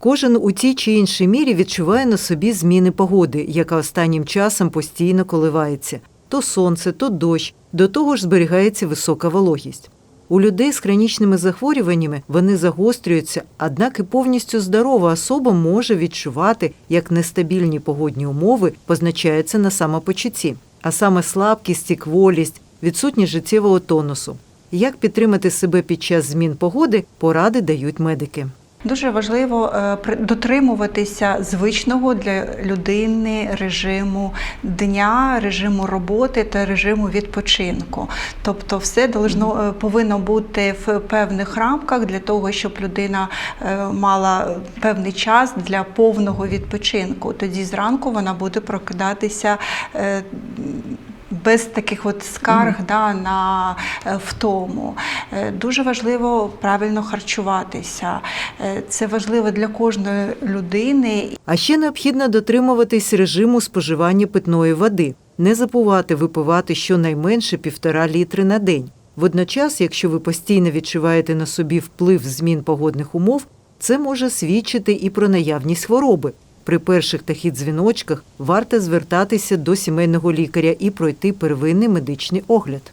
Кожен у тій чи іншій мірі відчуває на собі зміни погоди, яка останнім часом постійно коливається. То сонце, то дощ, до того ж зберігається висока вологість. У людей з хронічними захворюваннями вони загострюються, однак і повністю здорова особа може відчувати, як нестабільні погодні умови позначаються на самопочутті, а саме слабкість і кволість, відсутність життєвого тонусу. Як підтримати себе під час змін погоди, поради дають медики. Дуже важливо е, дотримуватися звичного для людини режиму дня, режиму роботи та режиму відпочинку. Тобто, все должно, е, повинно бути в певних рамках для того, щоб людина е, мала певний час для повного відпочинку. Тоді зранку вона буде прокидатися. Без таких от скарг да, на е, втому. Е, Дуже важливо правильно харчуватися. Е, Це важливо для кожної людини. А ще необхідно дотримуватись режиму споживання питної води, не забувати випивати щонайменше півтора літри на день. Водночас, якщо ви постійно відчуваєте на собі вплив змін погодних умов, це може свідчити і про наявність хвороби. При перших таких дзвіночках варто звертатися до сімейного лікаря і пройти первинний медичний огляд.